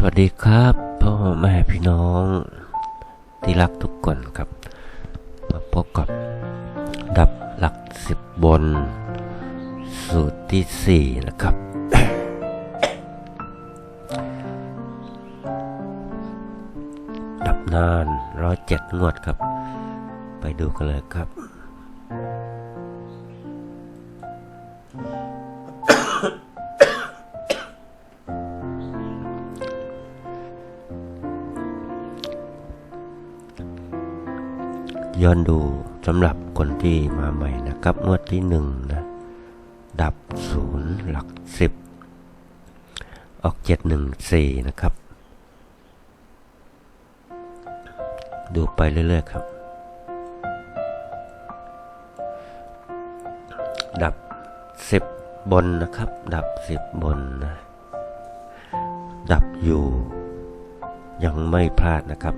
สวัสดีครับพ่อแม่พี่น้องที่รักทุกคนครับ มาพบกับดับหลักสิบบน สูตรที่สี่นะครับ ดับนานร้อยเจ็ดงวดครับ ไปดูกันเลยครับ ย้อนดูสำหรับคนที่มาใหม่นะครับ งวดที่หนึ่งนะ ดับศูนย์หลักสิบ ออกเจ็ดหนึ่งสี่นะครับ ดูไปเรื่อยๆครับ ดับสิบบนนะครับ ดับสิบบนนะ ดับอยู่ ยังไม่พลาดนะครับ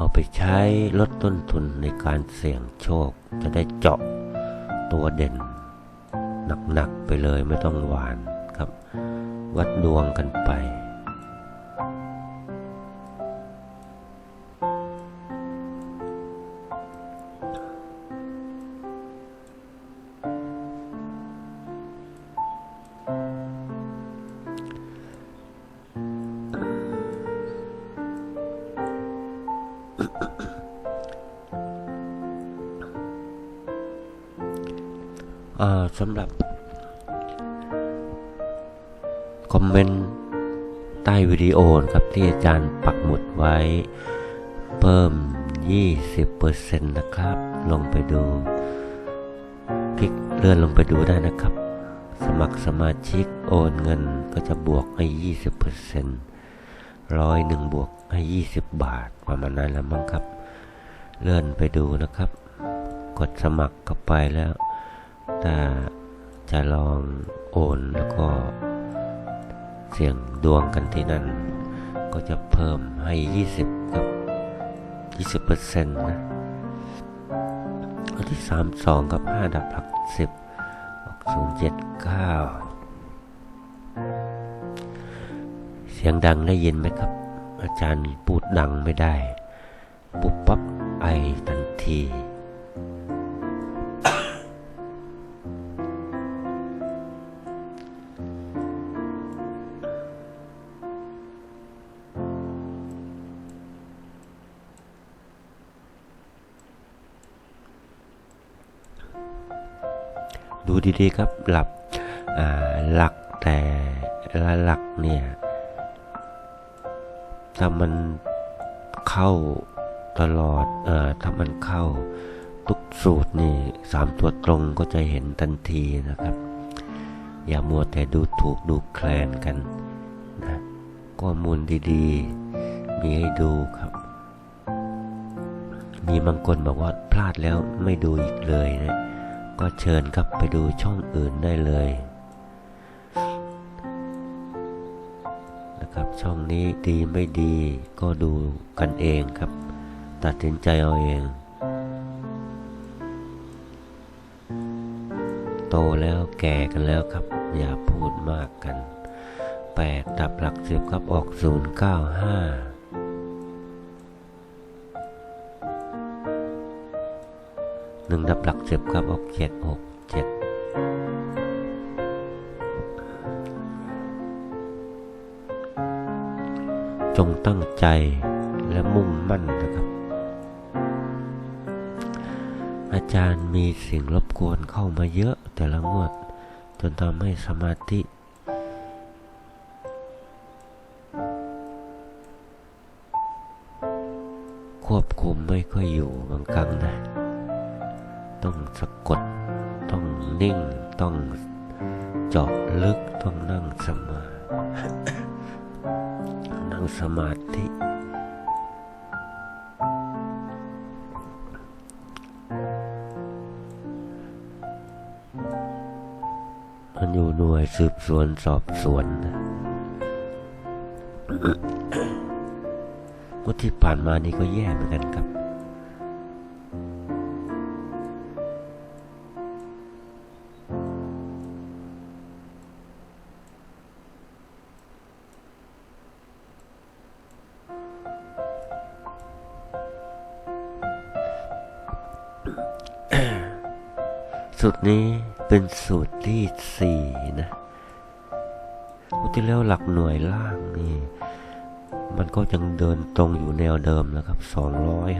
เอาไปใช้ลดต้นทุนในการเสี่ยงโชค จะได้เจาะตัวเด่น หนักๆไปเลยไม่ต้องหวานครับ วัดดวงกันไป สำหรับคอมเมนต์ใต้วิดีโอนะครับที่อาจารย์ปักหมุดไว้เพิ่ม 20%นะครับ ลงไปดู คลิกเลื่อนลงไปดูได้นะครับ สมัครสมาชิกโอนเงินก็จะบวกให้ 20%ร้อยหนึ่งบวกให้ 20 บาท ประมาณนั้นแหละมั้งครับ เลื่อนไปดูนะครับ กดสมัครเข้าไปแล้ว ถ้าจะลองโอนแล้วก็เสี่ยงดวงกันที่นั่น ก็จะเพิ่มให้ 20 กับ 20%นะอันที่ 32 กับ 5 ดับหลัก 10ออก079 เสียงดังได้ยินไหมครับ อาจารย์พูดดังไม่ได้ ปุ๊บปั๊บไอทันที ดูดีๆครับหลับหลักแต่ละหลักเนี่ยถ้ามันเข้าตลอดเอ่อถ้ามันเข้าทุกสูตรนี่สามตัวตรงก็จะเห็นทันทีนะครับ อย่ามัวแต่ดูถูกดูแคลนกันนะข้อมูลดีๆ มีให้ดูครับ มีบางคนบอกว่าพลาดแล้วไม่ดูอีกเลยนะ ก็เชิญครับไปดูช่องอื่นได้เลยนะครับช่องนี้ดีไม่ดีก็ดูกันเองครับ ตัดสินใจเอาเอง โตแล้วแก่กันแล้วครับ อย่าพูดมากกัน แปดดับหลักสิบครับออกศูนย์เก้าห้า หนึ่งดับหลักสิบครับออกเจ็ดหกเจ็ดจงตั้งใจและมุ่งมั่นนะครับ อาจารย์มีสิ่งรบกวนเข้ามาเยอะแต่ละงวด จนทำให้สมาธิควบคุมไม่ค่อยอยู่บางครั้งนะ ต้องสะกด ต้องนิ่ง ต้องเจาะลึก ต้องนั่งสมานั่งสมาธิมันอยู่หน่วยสืบสวนสอบสวนนะงวดที่ผ่านมานี่ก็แย่เหมือนกันครับ สูตรนี้เป็นสูตรที่สี่นะอุที่แล้วหลักหน่วยล่างนี่ มันก็ยังเดินตรงอยู่แนวเดิมนะครับ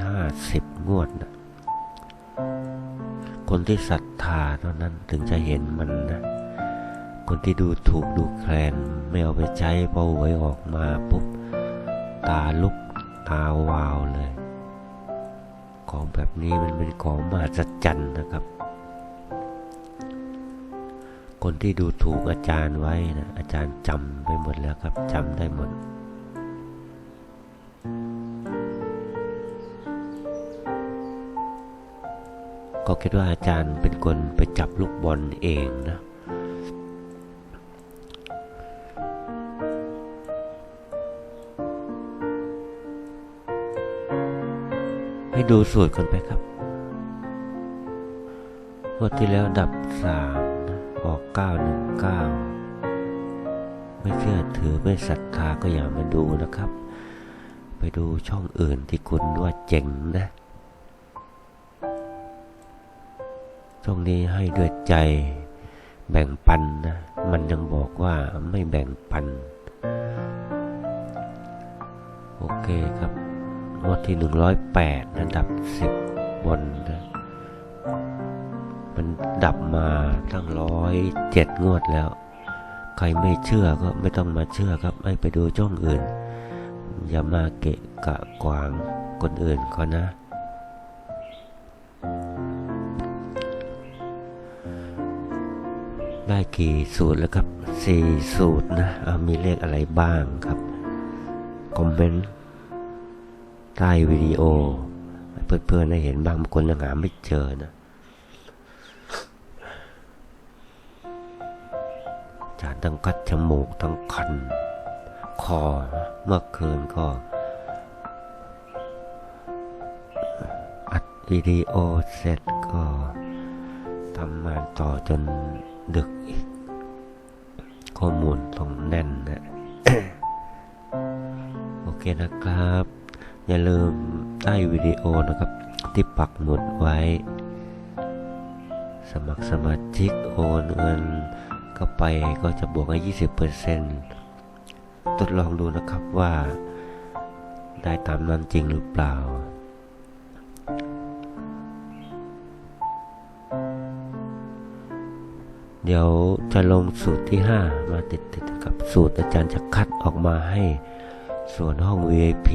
250งวดนะคนที่ศรัทธาเท่านั้นถึงจะเห็นมันนะ คนที่ดูถูกดูแคลนไม่เอาไปใช้พอหวยออกมาปุ๊บ ตาลุกตาวาวเลย ของแบบนี้มันเป็นของมหัศจรรย์นะครับ คนที่ดูถูกอาจารย์ไว้นะอาจารย์จำไปหมดแล้วครับจำได้หมด ก็คิดว่าอาจารย์เป็นคนไปจับลูกบอลเองนะให้ดูสูตรกันไปครับ งวดที่แล้วดับสาม ออกเก้าหนึ่งเก้าไม่เชื่อถือไม่ศรัทธาก็อย่ามาดูนะครับ ไปดูช่องอื่นที่คุณว่าเจ๋งนะ ช่วงนี้ให้ด้วยใจแบ่งปันนะ มันยังบอกว่าไม่แบ่งปัน โอเคครับงวดที่หนึ่งร้อยแปดนะดับสิบบนนะ มันดับมาตั้งร้อยเจ็ดงวดแล้ว ใครไม่เชื่อก็ไม่ต้องมาเชื่อครับ ให้ไปดูช่องอื่น อย่ามาเกะกะกวางคนอื่นเขานะ ได้กี่สูตรแล้วครับสี่สูตรนะมีเลขอะไรบ้างครับ คอมเมนต์ใต้วิดีโอเพื่อนๆได้เห็นบ้างบางคนยังหาไม่เจอนะ ทั้งกัดจมูกทั้งคัน คอเมื่อคืนก็ อัดวิดีโอเสร็จก็ทำงานต่อจนดึกอีก ข้อมูลต้องแน่นนะโอเคนะครับ อย่าลืมใต้วิดีโอนะครับ ที่ปักหมุดไว้ สมัครสมาชิกโอนเงิน เข้าไปก็จะบวกให้20%ทดลองดูนะครับว่าได้ตามนั้นจริงหรือเปล่า เดี๋ยวจะลงสูตรที่ 5 มาติดๆกับสูตรอาจารย์จะคัดออกมาให้ ส่วนห้อง VIP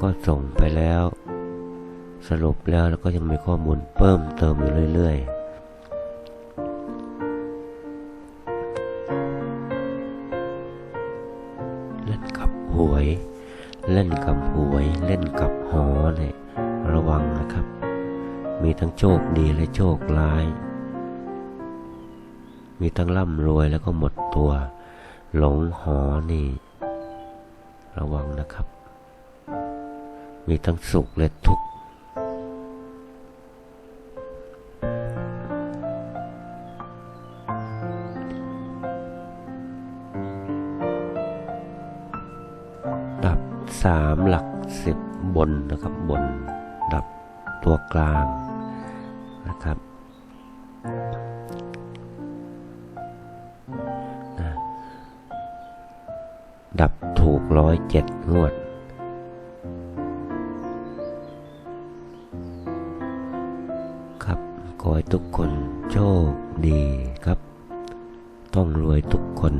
ก็ส่งไปแล้ว สรุปแล้วแล้วก็ยังมีข้อมูลเพิ่มเติมอยู่เรื่อย ๆ ล่นกับหวยเล่นกับหอเนี่ยระวังนะครับ มีทั้งโชคดีและโชคร้าย มีทั้งร่ำรวยแล้วก็หมดตัว หลงหอนี่ ระวังนะครับ มีทั้งสุขและทุกข์ สามหลักสิบบนนะครับบนดับตัวกลางนะครับนะดับถูกร้อยเจ็ดงวดครับขอให้ทุกคนโชคดีครับ ต้องรวยทุกคน